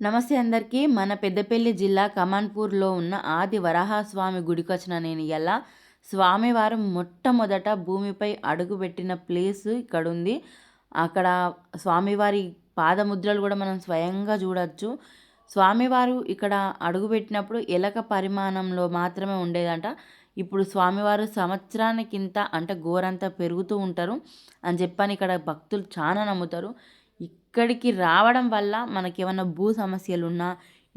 నమస్తే అందరికీ. మన పెద్దపల్లి జిల్లా కమాన్పూర్లో ఉన్న ఆది వరాహస్వామి గుడికి వచ్చిన నేను ఎలా స్వామివారు మొట్టమొదట భూమిపై అడుగుపెట్టిన ప్లేస్ ఇక్కడ ఉంది అక్కడ స్వామివారి పాదముద్రలు కూడా మనం స్వయంగా చూడవచ్చు స్వామివారు ఇక్కడ అడుగుపెట్టినప్పుడు ఎలక పరిమాణంలో మాత్రమే ఉండేదంట. ఇప్పుడు స్వామివారు సంవత్సరానికింత అంటే గోరంతా పెరుగుతూ ఉంటారు అని చెప్పని ఇక్కడ భక్తులు చాలా నమ్ముతారు. ఇక్కడికి రావడం వల్ల మనకి ఏమైనా భూ సమస్యలున్నా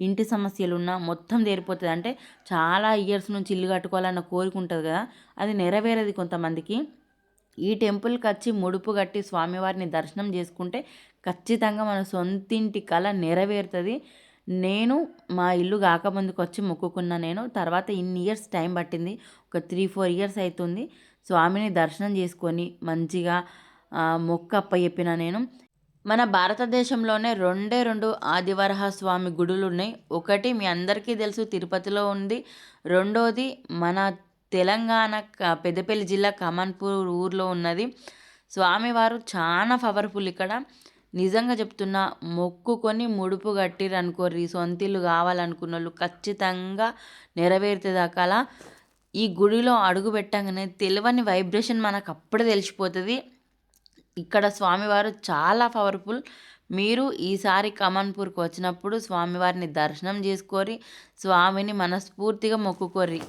ఇంటి సమస్యలున్నా మొత్తం తీరిపోతుంది. అంటే చాలా ఇయర్స్ నుంచి ఇల్లు కట్టుకోవాలన్న కోరిక ఉంటుంది కదా అది నెరవేరేది కొంతమందికి. ఈ టెంపుల్కి వచ్చి ముడుపు కట్టి స్వామివారిని దర్శనం చేసుకుంటే ఖచ్చితంగా మన సొంతింటి కళ నెరవేరుతుంది. నేను మా ఇల్లు కాకముందుకు వచ్చి మొక్కుకున్నా నేను తర్వాత ఇన్ని ఇయర్స్ టైం పట్టింది. ఒక త్రీ ఫోర్ ఇయర్స్ అవుతుంది స్వామిని దర్శనం చేసుకొని మంచిగా మొక్క అప్ప చెప్పిన నేను. మన భారతదేశంలోనే రెండే రెండు ఆదివరహ స్వామి గుడులు ఉన్నాయి ఒకటి మీ అందరికీ తెలుసు తిరుపతిలో ఉంది. రెండోది మన తెలంగాణ పెద్దపల్లి జిల్లా కమాన్పూర్ ఊర్లో ఉన్నది. స్వామివారు చాలా పవర్ఫుల్ ఇక్కడ. నిజంగా చెప్తున్నా మొక్కుకొని ముడుపు కట్టిరు అనుకోర్రి సొంతిల్లు కావాలనుకున్న వాళ్ళు ఖచ్చితంగా నెరవేరుతుంది ఈ గుడిలో అడుగు పెట్టంగానే తెలియని వైబ్రేషన్ మనకు అప్పుడే తెలిసిపోతుంది. ఇక్కడ స్వామివారు చాలా పవర్ఫుల్. మీరు ఈసారి కమన్పూర్కి వచ్చినప్పుడు స్వామివారిని దర్శనం చేసుకోరి స్వామిని మనస్ఫూర్తిగా మొక్కుకోర్రి.